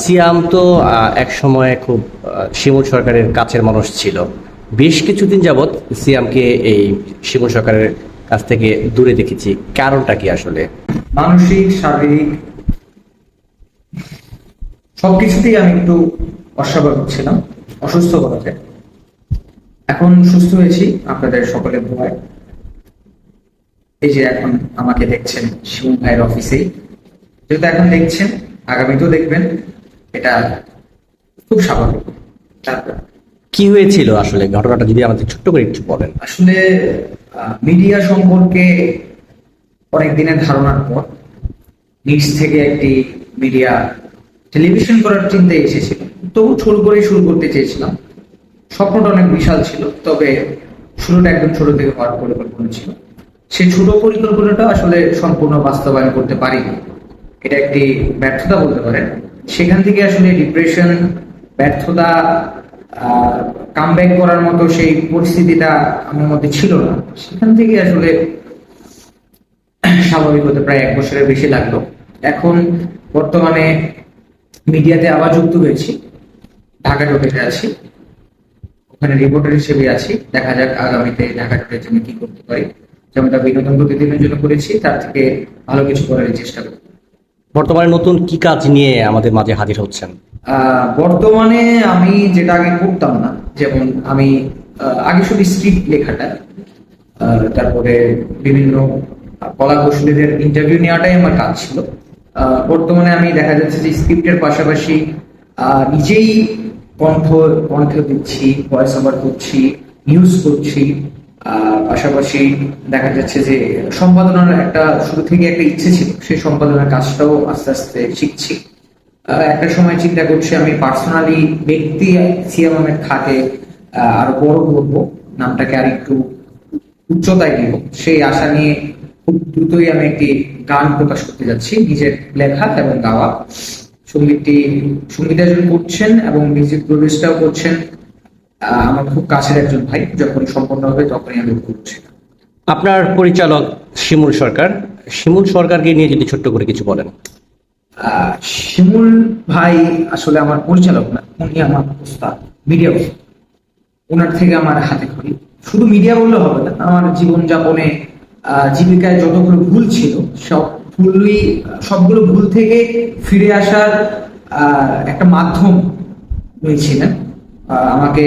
সিয়াম তো এক সময় খুব শিমুল সরকারের কাছের মানুষ ছিল। বেশ কিছুদিন যাবৎ সিয়ামকে এই শিমুল সরকারের কাছ থেকে দূরে দেখেছি। কারণটা কি আসলে? মানসিক, শারীরিক, সবকিছুতেই আমি একটু অস্বাভাবিক ছিলাম, অসুস্থ বলা যায় এখন সুস্থ হয়েছি, আপনাদের সকলের দোয়ায়। এই যে এখন আমাকে দেখছেন শিবু ভাইয়ের অফিসেই। যেহেতু এখন দেখছেন আগামীতেও দেখবেন এটা খুব স্বাভাবিক। তারপর কি হয়েছিল আসলে? ঘটনাটা যদি আমাদের ছোট্ট করে একটু বলেন। আসলে মিডিয়া সম্পর্কে অনেক দিনের ধারণার পর নিজ থেকে একটি মিডিয়া টেলিভিশন করার চিন্তায় এসেছিল। তবু ছোট করে শুরু করতে চেয়েছিলাম। স্বপ্নটা অনেক বিশাল ছিল তবে শুরুটা একদম ছোট থেকে হওয়ার পরিকল্পনা ছিল। সেই ছোট পরিকল্পনাটা আসলে সম্পূর্ণ বাস্তবায়ন করতে পারিনি। এটা একটি ব্যর্থতা বলতে পারেন সেখান থেকে আসলে ডিপ্রেশন ব্যর্থতা কামব্যাক করার মতো সেই পরিস্থিতিটা আমার মধ্যে ছিল না। সেখান থেকে আসলে স্বাভাবিক হতে প্রায় এক বছরের বেশি লাগল। এখন বর্তমানে মিডিয়াতে আবার যুক্ত হয়েছি। ঢাকা টোকেতে আছি। ওখানে রিপোর্টার হিসেবে আছি। দেখা যাক আগামীতে ঢাকা টোকের জন্য কি করতে পারি। যেমনটা বিনোদন প্রতিদিনের জন্য করেছি, তার থেকে ভালো কিছু করার চেষ্টা করব। বর্তমানে নতুন কি কাজ নিয়ে আমাদের মাঝে হাজির হচ্ছেন? বর্তমানে আমি যেটা আগে করতাম না, যেমন আমি আগে শুধু স্ক্রিপ্ট লেখাটা তারপরে বিভিন্ন কলা কৌশলীদের ইন্টারভিউ নেওয়াটাই আমার কাজ ছিল। বর্তমানে আমি দেখা যাচ্ছে যে স্ক্রিপ্টের পাশাপাশি নিজেই কণ্ঠ কণ্ঠ দিচ্ছি ভয়েস ওভার করছি নিউজ করছি। পাশাপাশি দেখা যাচ্ছে যে সম্পাদনার একটা শুরু থেকে একটা ইচ্ছে ছিল সেই সম্পাদনার কাজটাও আস্তে আস্তে শিখছি। একটা সময় চিন্তা করছি আমি পার্সোনালি ব্যক্তি খাকে আহ, আরও বড় করব নামটাকে আর একটু উচ্চতায় নিব। সেই আশা নিয়ে খুব দ্রুতই আমি একটি গান প্রকাশ করতে যাচ্ছি নিজের লেখা এবং গাওয়া। সঙ্গীতটি সঙ্গীতায়োজন করছেন এবং মিউজিক প্রডিউসটাও করছেন। আমার খুব কাছের একজন ভাই যখনই সম্পন্ন হবে তখনই আমি করছি। আপনার পরিচালক শিমুল সরকার। শিমুল সরকারকে নিয়ে যদি ছোট্ট করে কিছু বলেন। শিমুল ভাই আসলে আমার পরিচালক না উনি আমার উস্তাদ মিডিয়া উস্তাদ ওনার থেকে আমার হাতে খড়ি। শুধু মিডিয়া বললে হবে না আমার জীবনযাপনে আহ, জীবিকায় যতগুলো ভুল ছিল সব ভুলই সবগুলো ভুল থেকে ফিরে আসার আহ, একটা মাধ্যম উনি ছিলেন। আহ, আমাকে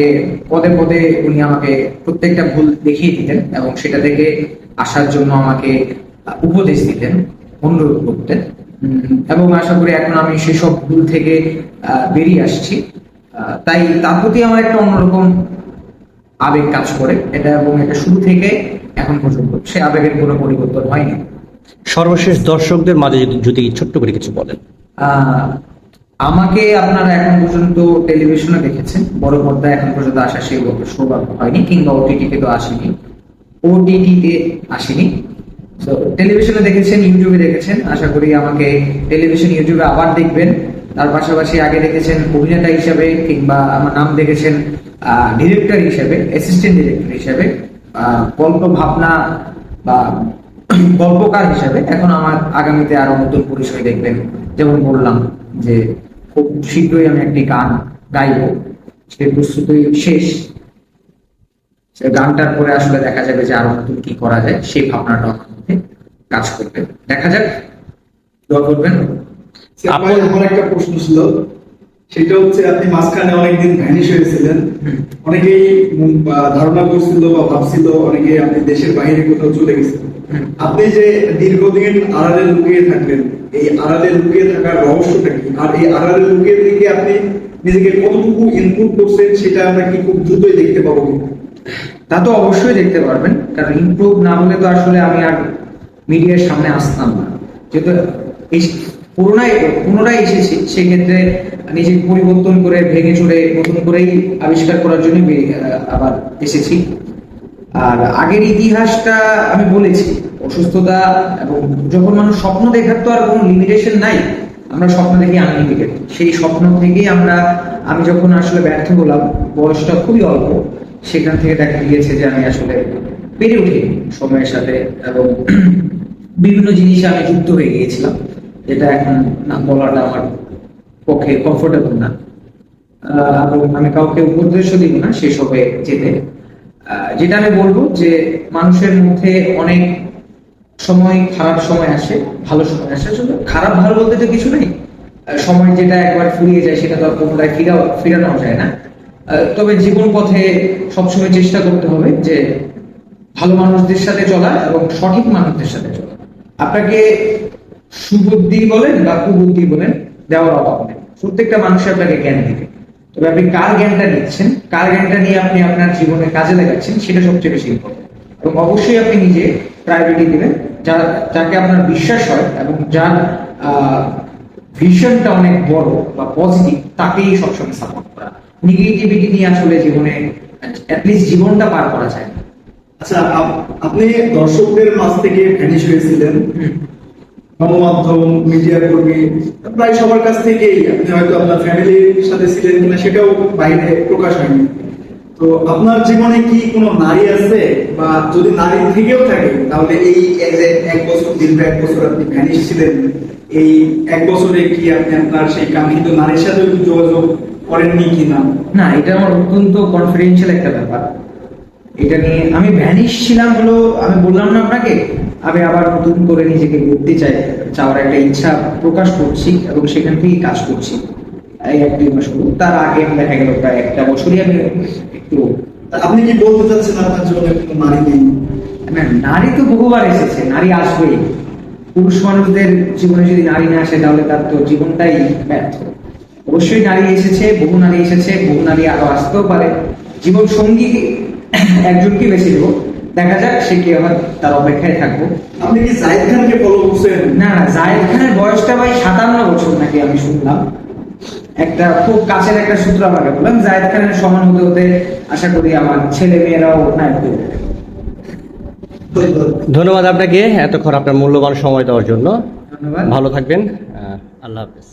পদে পদে উনি আমাকে প্রত্যেকটা ভুল দেখিয়ে দিতেন এবং সেটা থেকে আসার জন্য আমাকে উপদেশ দিতেন অনুরোধ করতেন। এবং আশা করি এখন আমি সেসব ভুল থেকে আহ, বেরিয়ে আসছি। তাই তার প্রতি আমার একটা অন্যরকম আবেগ কাজ করে। এটা এবং এটা শুরু থেকে এখন পর্যন্ত সে আবেগের কোনো পরিবর্তন হয়নি। সর্বশেষ দর্শকদের মাঝে যদি যদি ছোট্ট করে কিছু বলেন। আহ, আমাকে আপনারা এখন পর্যন্ত টেলিভিশনে দেখেছেন। বড় পর্দায় এখন পর্যন্ত আসা সেই সৌভাগ্য হয়নি, কিংবা ওটিটিতে তো আসেনি। ওটিটিতে আসেনি। তো টেলিভিশনে দেখেছেন, ইউটিউবে দেখেছেন। আশা করি আমাকে টেলিভিশন, ইউটিউবে আবার দেখবেন। তার পাশাপাশি আগে দেখেছেন অভিনেতা হিসাবে, কিংবা আমার নাম দেখেছেন ডিরেক্টর হিসেবে অ্যাসিস্ট্যান্ট ডিরেক্টর হিসেবে গল্প ভাবনা বা গল্পকার হিসাবে। এখন আমার আগামীতে আরও নতুন পরিচয় দেখবেন। যেমন বললাম যে খুব শীঘ্রই আমি একটি গান গাইব। সে প্রস্তুতি শেষ। সে গানটার পরে আসলে দেখা যাবে যে আরও নতুন কি করা যায়, সেই ভাবনাটা আমার মধ্যে কাজ করবে। দেখা যাক। দোয়া করবেন। আমার একটা প্রশ্ন ছিল সেটা হচ্ছে আপনি মাঝখানে অনেকদিন ভ্যানিশ হয়েছিলেন। অনেকেই ধারণা করছিল বা ভাবছিল অনেকে আপনি দেশের বাইরে কোথাও চলে গেছেন। আপনি যে দীর্ঘদিন আড়ালে লুকিয়ে থাকলেন, এই আড়ালে লুকিয়ে থাকার রহস্যটা কি? আর এই আড়ালে লুকিয়ে থেকে আপনি নিজেকে কতটুকু ইনপুট করছেন, সেটা আমরা কি খুব দ্রুতই দেখতে পাবো তা তো অবশ্যই দেখতে পারবেন, কারণ ইমপ্রুভ না হলে তো আসলে আমি আর মিডিয়ার সামনে আসতাম না। যেহেতু পুরোনায় পুনরায় এসেছি, সেক্ষেত্রে নিজেকে পরিবর্তন করে, ভেঙে চুরে নতুন করেই আবিষ্কার করার জন্য আবার এসেছি। আর আগের ইতিহাসটা আমি বলেছি, অসুস্থতা এবং যখন মানুষ স্বপ্ন দেখার তো আর কোনো লিমিটেশন নাই, আমরা স্বপ্ন দেখি আনলিমিটেড সেই স্বপ্ন থেকেই আমরা, আমি যখন আসলে ব্যর্থ হলাম, বয়সটা খুবই অল্প, সেখান থেকে দেখা গিয়েছে যে আমি আসলে পেরে উঠি সময়ের সাথে এবং বিভিন্ন জিনিসে আমি যুক্ত হয়ে গিয়েছিলাম। যেটা এখন না বলাটা আমার পক্ষে কমফোর্টেবল না। আমি কাউকে উপদেশ দিব না সেসবে যেতে। যেটা আমি বলব যে মানুষের মধ্যে অনেক সময়, খারাপ সময় আসে, ভালো সময় আসে। আসলে খারাপ, ভালো বলতে তো কিছু নেই। সময় যেটা একবার ফুরিয়ে যায় সেটা তো আর পুনরায় ফিরাও ফিরানো যায় না। তবে জীবন পথে সবসময় চেষ্টা করতে হবে যে ভালো মানুষদের সাথে চলা এবং সঠিক মানুষদের সাথে চলা। আপনাকে সুবুদ্ধি বলেন বা কুবুদ্ধি বলেন দেওয়ার অভাব নেই। প্রত্যেকটা মানুষ আপনাকে জ্ঞান দিবে। তবে আপনি কার জ্ঞানটা নিচ্ছেন কার জ্ঞানটা নিয়ে আপনি আপনার জীবনে কাজে লাগাচ্ছেন সেটা সবচেয়ে বেশি ইম্পর্টেন্ট এবং অবশ্যই আপনি নিজে প্রায়োরিটি দিবেন যা যাকে আপনার বিশ্বাস হয় এবং যার ভিশনটা অনেক বড় বা পজিটিভ তাকেই সবসময় সাপোর্ট করা। নেগেটিভিটি নিয়ে আসলে জীবনে অ্যাটলিস্ট জীবনটা পার করা যায় না। আচ্ছা আপ- আপনি দর্শকদের মাঝ থেকে ভ্যানিশ হয়েছিলেন। গণমাধ্যম, মিডিয়া কর্মী, প্রায় সবার কাছ থেকেই আপনি হয়তো আপনার ফ্যামিলির সাথে ছিলেন কিনা সেটাও বাইরে প্রকাশ হয়নি। তো আপনার জীবনে কি কোনো নারী আছে? বা যদি নারী থেকেও থাকে, তাহলে এই এক বছর দীর্ঘ এক বছর আপনি ভ্যানিশ ছিলেন, এই এক বছরে কি আপনি আপনার সেই কাঙ্ক্ষিত নারীর সাথে যোগাযোগ করেননি কিনা? না, এটা আমার অত্যন্ত কনফিডেন্সিয়াল একটা ব্যাপার। এটা নিয়ে আমি ভ্যানিশ ছিলাম হলো আমি বললাম না আপনাকে আমি আবার নতুন করে নিজেকে গড়তে চাই চাওয়ার একটা ইচ্ছা প্রকাশ করছি এবং সেখান থেকেই কাজ করছি। এই এক দুই মাস তার আগে দেখা গেল প্রায় একটা বছরই আমি একটু আপনি কি বলতে চাচ্ছেন আপনার জীবনে কোনো নারী নেই? না নারী তো বহুবার এসেছে নারী আসবেই। পুরুষ মানুষদের জীবনে যদি নারী না আসে তাহলে তার তো জীবনটাই ব্যর্থ। অবশ্যই নারী এসেছে বহু নারী এসেছে বহু নারী আরও আসতেও পারে। জীবন সঙ্গী একজনকে বেছে দেবো। দেখা যাক সে কি আমার তার অপেক্ষায় থাকব। আপনি কি জাহিদ খানকে ফলো করছেন? না না জায়েদ খানের বয়সটা ভাই সাতান্ন বছর নাকি আমি শুনলাম। একটা খুব কাছের একটা সূত্র আমাকে বললাম জায়েদ খানের সমান হতে হতে আশা করি আমার ছেলে মেয়েরাও নায়ক হয়ে ধন্যবাদ ধন্যবাদ আপনাকে এতক্ষণ আপনার মূল্যবান সময় দেওয়ার জন্য। ধন্যবাদ। ভালো থাকবেন। আল্লাহ হাফেজ।